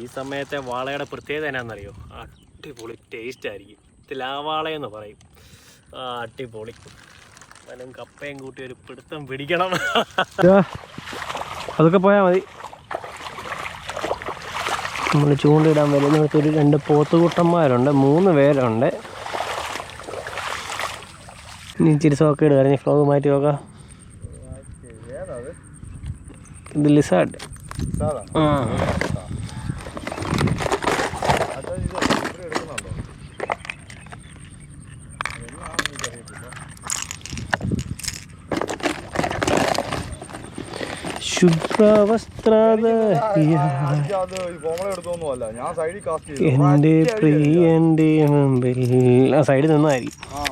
ഈ സമയത്തെ വാളയുടെ പ്രത്യേകത എന്നാണെന്നറിയോ അടിപൊളി ടേസ്റ്റ് ആയിരിക്കും. തിലാവാളയെന്ന് പറയും. ആ അടിപൊളി. വനും കപ്പയും കൂട്ടി ഒരു പിടുത്തം പിടിക്കണം. അതൊക്കെ പോയാൽ മതി. നമ്മൾ ചൂണ്ടിടാൻ വരുന്നിടത്ത് ഒരു രണ്ട് പോത്തുകൂട്ടന്മാരുണ്ട് മൂന്ന് പേരുണ്ട്. ഇനി ഇച്ചിരി സോക്ക് ഇടുക അല്ലെങ്കിൽ ഫ്ലോഗ് മാറ്റി നോക്കാം. ഇത് ലിസാർഡ് ആ. ശുഭ്രവസ്ത്രധാരിയ പ്രിയന്റെ മുമ്പിൽ ആ സൈഡിൽ നിന്നായിരിക്കും ആ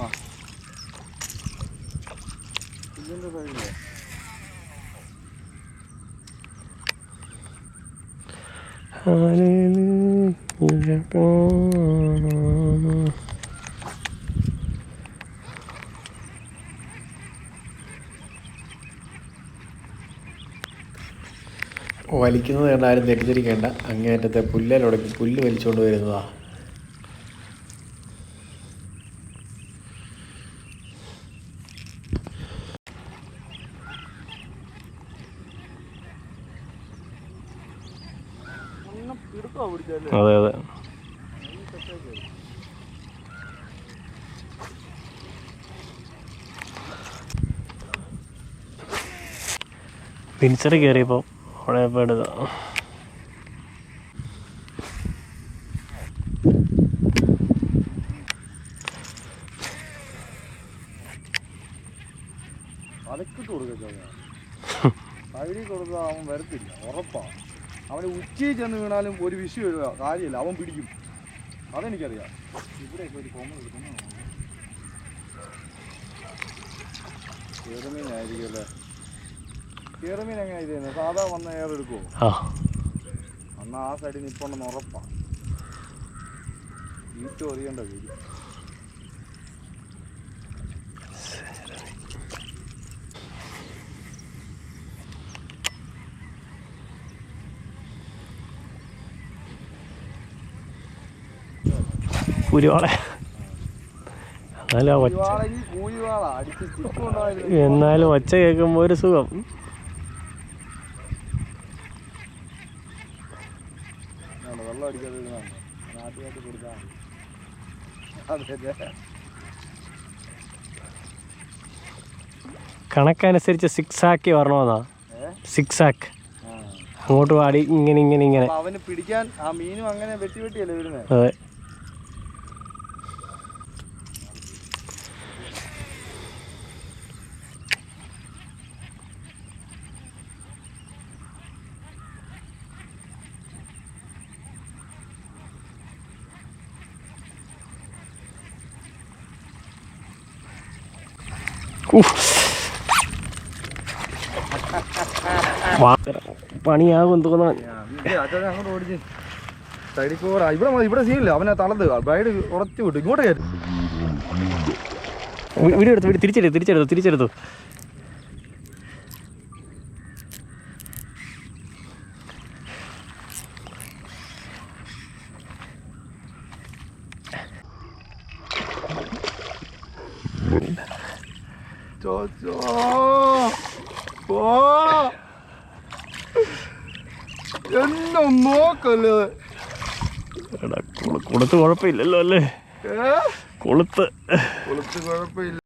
വലിക്കുന്നത് കണ്ട ആരും തെറ്റിദ്ധരിക്കേണ്ട. അങ്ങേറ്റത്തെ പുല്ലലുടക്കി പുല്ല് വലിച്ചുകൊണ്ട് വരുന്നതാ. അതെ അതെ. പിൻസറി കയറിയപ്പോൾ അവിടെ പെടുക അലക്കിട്ട് കൊടുക്കുക സൈഡിൽ കൊടുത്താൽ അവൻ വരത്തില്ല ഉറപ്പാണ് അവന് ഉച്ചയിൽ ചെന്ന് വീണാലും ഒരു എഴുതുക കാര്യമില്ല അവൻ പിടിക്കും. അതെനിക്കറിയാം. ഇവിടെയൊക്കെ ഒരു കോമൺ എടുക്കുന്നു ആയിരിക്കും അല്ലേ? കേറുമീൻ എങ്ങനെയാ ചെയ്യുന്നത്? സാധാ വന്ന എയർ എടുക്കുമോ ആ. അന്ന് ആ സൈഡിൽ നിൽപ്പുണ്ടെന്ന് ഉറപ്പാ. വീട്ടു അറിയേണ്ട വരും കുരുവാളെ. എന്നാലും ഒച്ച കേൾക്കുമ്പോ എന്നാലും ഒച്ച കേൾക്കുമ്പോൾ ഒരു സുഖം വേണ്ട, വെള്ളം അടിക്കാതെ ഇരുന്നാ മതി. നാട്ടുകാർക്ക് കൊടുത്താൽ മതി. അതെ അതെ കണക്കനുസരിച്ച് സിക്സ് ആക്കി വരണമെന്നാ? സിക്സ് ആക്ക് അങ്ങോട്ട് പാടി ഇങ്ങനെ ഇങ്ങനെ ഇങ്ങനെ. അവന് പിടിക്കാൻ ആ മീനും അങ്ങനെ വെട്ടി വെട്ടിയല്ലേ വരുന്നത് അതെ. പണിയാകും ഓടിച്ച്. സൈഡിൽ കൂടെ ഇവിടെ ഇവിടെ സീനില്ല. അവനെ തളത് ബ്രൈഡ് ഉറച്ചു വിട്ടു. ഇങ്ങോട്ട് കയറി. വീട് എടുത്തു വീഡിയോ തിരിച്ചെടുത്തു തിരിച്ചെടുത്തു തിരിച്ചെടുത്തു ചോച്ചോ ഓ എന്നെ നോക്കല്ലേ? എടാ, കൊളുത്ത് കുഴപ്പമില്ലല്ലോ അല്ലേ? കൊളുത്ത്. കൊളുത്ത് കുഴപ്പമില്ല.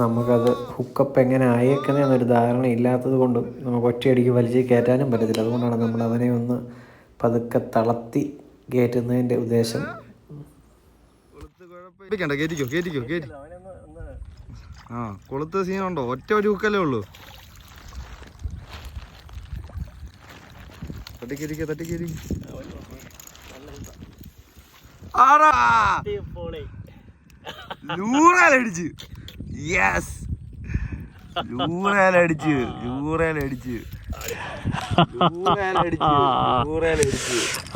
നമുക്കത് ഹുക്കപ്പ് എങ്ങനെ അയക്കുന്നതെന്നൊരു ധാരണ ഇല്ലാത്തത് കൊണ്ടും നമുക്ക് ഒറ്റയടിക്ക് വലിച്ച് കയറ്റാനും പറ്റത്തില്ല. അതുകൊണ്ടാണ് നമ്മൾ അവനെ ഒന്ന് പതുക്കെ തളർത്തി കയറ്റുന്നതിന്റെ ഉദ്ദേശം. കേറ്റിക്കോ കേറ്റിക്കോ കേറ്റി ആ കൊളുത്ത് സീനുണ്ടോ? ഒറ്റ ഒരു ഹുക്കല്ലേ ഉള്ളൂ. തട്ടിക്കരിക്ക തട്ടിക്കരി. ലൂറാലടിച്ച് യെസ് ലൂറാലടിച്ച് ലൂറാലടിച്ച്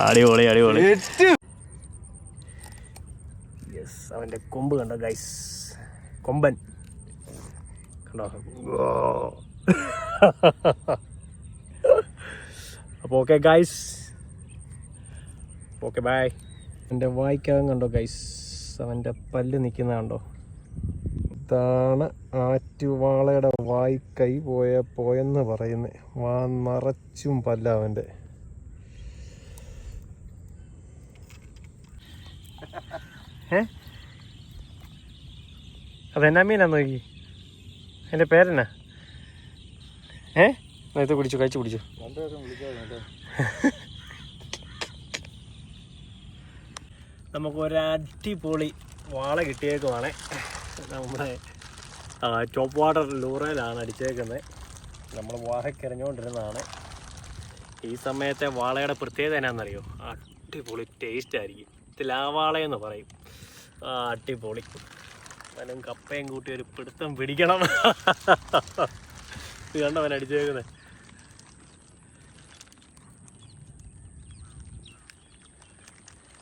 അടിപൊളി അടിപൊളി. യെസ് അവന്റെ കൊമ്പ് കണ്ടോ ഗൈസ് കൊമ്പൻ. കണ്ടോ അപ്പോൾ ഓക്കെ ഗൈസ് ഓക്കെ ബായ് എന്റെ വായിക്കകം കണ്ടോ ഗൈസ് അവന്റെ പല്ല് നിൽക്കുന്ന കണ്ടോ? ഇതാണ് ആറ്റുവാളയുടെ കൈ പോയ പോയെന്ന് പറയുന്നത് വാ നിറച്ചും പല്ല അവന്റെ അതെന്നാ മീനാ നോക്കി? എന്റെ പേരെന്നാ? ഏ? നേരത്തെ കുടിച്ചു കഴിച്ചു കുടിച്ചു. നമുക്ക് ഒരു അടിപൊളി വാള കിട്ടിയേക്കുവാണ്. നമ്മുടെ ചോപ്പ് വാട്ടർ ലൂറയിലാണ് അടിച്ചേക്കുന്നത്. നമ്മൾ വാഴക്കെറിഞ്ഞുകൊണ്ടിരുന്നതാണ് ഈ സമയത്തെ വാളയുടെ പ്രത്യേകത എന്നാണെന്നറിയോ അടിപൊളി ടേസ്റ്റ് ആയിരിക്കും. തിലാവാളയെന്ന് പറയും. അടിപൊളി. അവനും കപ്പയും കൂട്ടി ഒരു പിടുത്തം പിടിക്കണം. ഇത് കണ്ടവൻ അടിച്ചേക്കുന്നത്